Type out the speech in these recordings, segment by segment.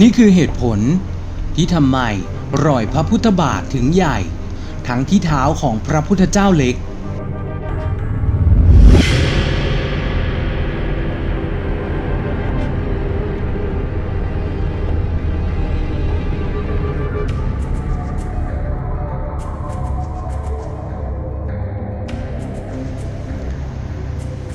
นี่คือเหตุผลที่ทำไมรอยพระพุทธบาทถึงใหญ่ ทั้งที่เท้าของพระพุทธเจ้าเล็ก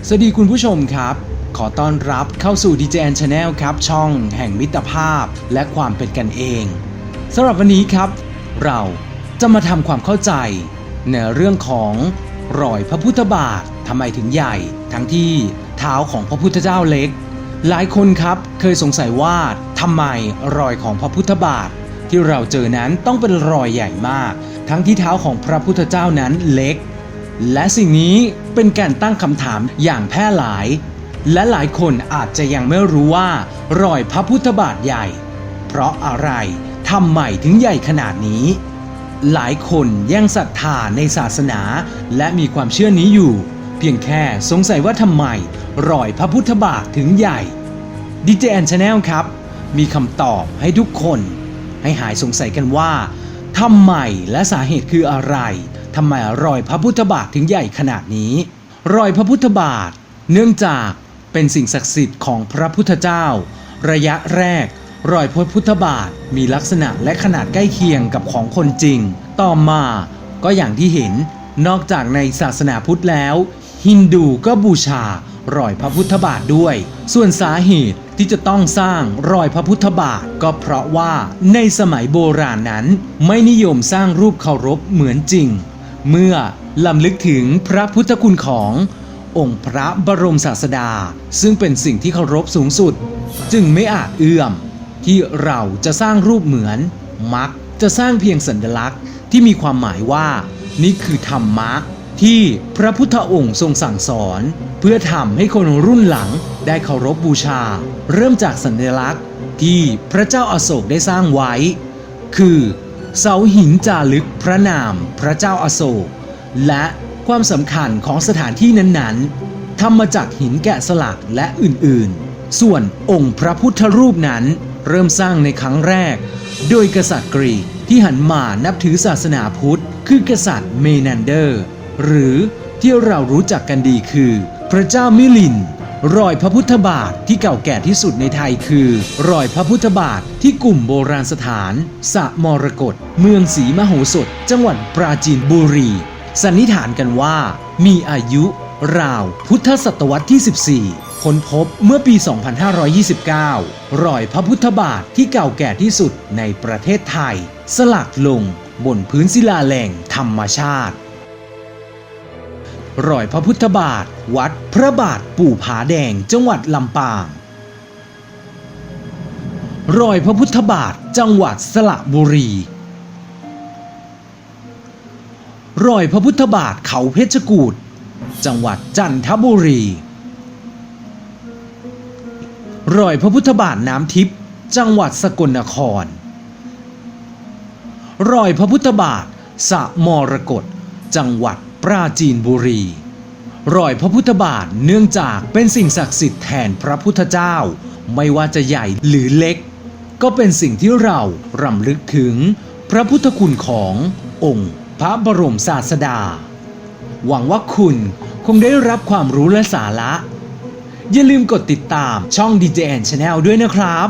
สวัสดีคุณผู้ชมครับ ขอต้อนรับเข้าสู่ DJN Channel ครับช่องแห่งมิตรภาพและความเป็นกันเองสำหรับวันนี้ครับ เราจะมาทำความเข้าใจ ในเรื่องของรอยพระพุทธบาททำไมถึงใหญ่ ทั้งที่เท้าของพระพุทธเจ้าเล็ก หลายคนครับเคยสงสัยว่าทำไมรอยของพระพุทธบาท ที่เราเจอนั้นต้องเป็นรอยใหญ่มาก ทั้งที่เท้าของพระพุทธเจ้านั้นเล็ก และสิ่งนี้เป็นการตั้งคำถามอย่างแพร่หลาย และหลายคนอาจจะยังไม่รู้ว่ารอยพระพุทธบาทใหญ่ เพราะอะไรทำไมถึงใหญ่ขนาดนี้ หลายคนยังศรัทธาในศาสนา และมีความเชื่อนี้อยู่ เพียงแค่สงสัยว่าทำไมรอยพระพุทธบาทถึงใหญ่ดีเจแอนชาแนลครับ มีคำตอบให้ทุกคน ให้หายสงสัยกันว่าทำไมและสาเหตุคืออะไรทำไมรอยพระพุทธบาทถึงใหญ่ขนาดนี้ รอยพระพุทธบาท เนื่องจาก เป็นสิ่งศักดิ์สิทธิ์ของพระพุทธเจ้า ระยะแรก รอยพระพุทธบาทมีลักษณะและขนาดใกล้เคียงกับของคนจริง ต่อมาก็อย่างที่เห็น นอกจากในศาสนาพุทธแล้ว ฮินดูก็บูชารอยพระพุทธบาทด้วย ส่วนสาเหตุที่จะต้องสร้างรอยพระพุทธบาทก็เพราะว่าในสมัยโบราณนั้น ไม่นิยมสร้างรูปเคารพเหมือนจริง เมื่อลำลึกถึงพระพุทธคุณของ องค์พระบรมศาสดา ซึ่งเป็นสิ่งที่เคารพสูงสุด จึงไม่อาจเอื้อม ที่เราจะสร้างรูปเหมือน มักจะสร้างเพียงสัญลักษณ์ที่มีความหมายว่า นี่คือธรรมะที่พระพุทธองค์ทรงสั่งสอน เพื่อทำให้คนรุ่นหลังได้เคารพบูชา เริ่มจากสัญลักษณ์ที่พระเจ้าอาโศกได้สร้างไว้ คือเสาหินจารึกพระนามพระเจ้าอาโศก และ ความสำคัญของสถานที่นั้นๆทำมาจากหินแกะสลักและอื่นๆ ส่วนองค์พระพุทธรูปนั้นเริ่มสร้างในครั้งแรก โดยกษัตริย์กรีกที่หันมานับถือศาสนาพุทธ คือกษัตริย์เมนันเดอร์ หรือที่เรารู้จักกันดีคือ พระเจ้ามิลิน รอยพระพุทธบาทที่เก่าแก่ที่สุดในไทยคือ รอยพระพุทธบาทที่กลุ่มโบราณสถานสะมรกตเมืองศรีมโหสถ จังหวัดปราจีนบุรี สันนิษฐานกันว่า มีอายุราวพุทธศตวรรษที่ 14 ค้นพบเมื่อปี 2529 รอยพระพุทธบาทที่เก่าแก่ที่สุดในประเทศไทย สลักลงบนพื้นศิลาแหล่งธรรมชาติ รอยพระพุทธบาท วัดพระบาทปู่ผาแดงจังหวัดลำปาง รอยพระพุทธบาทจังหวัดสระบุรี รอยพระพุทธบาทเขาเพชรกูฏจังหวัดจันทบุรี รอยพระพุทธบาทน้ำทิพย์จังหวัดสกลนคร รอยพระพุทธบาทสะมรกตจังหวัดปราจีนบุรี รอยพระพุทธบาทเนื่องจากเป็นสิ่งศักดิ์สิทธิ์แทนพระพุทธเจ้า ไม่ว่าจะใหญ่หรือเล็ก ก็เป็นสิ่งที่เรารำลึกถึงพระพุทธคุณขององค์ พระบรมศาสดา หวังว่าคุณคงได้รับความรู้และสาระ อย่าลืมกดติดตามช่อง DJN Channel ด้วยนะครับ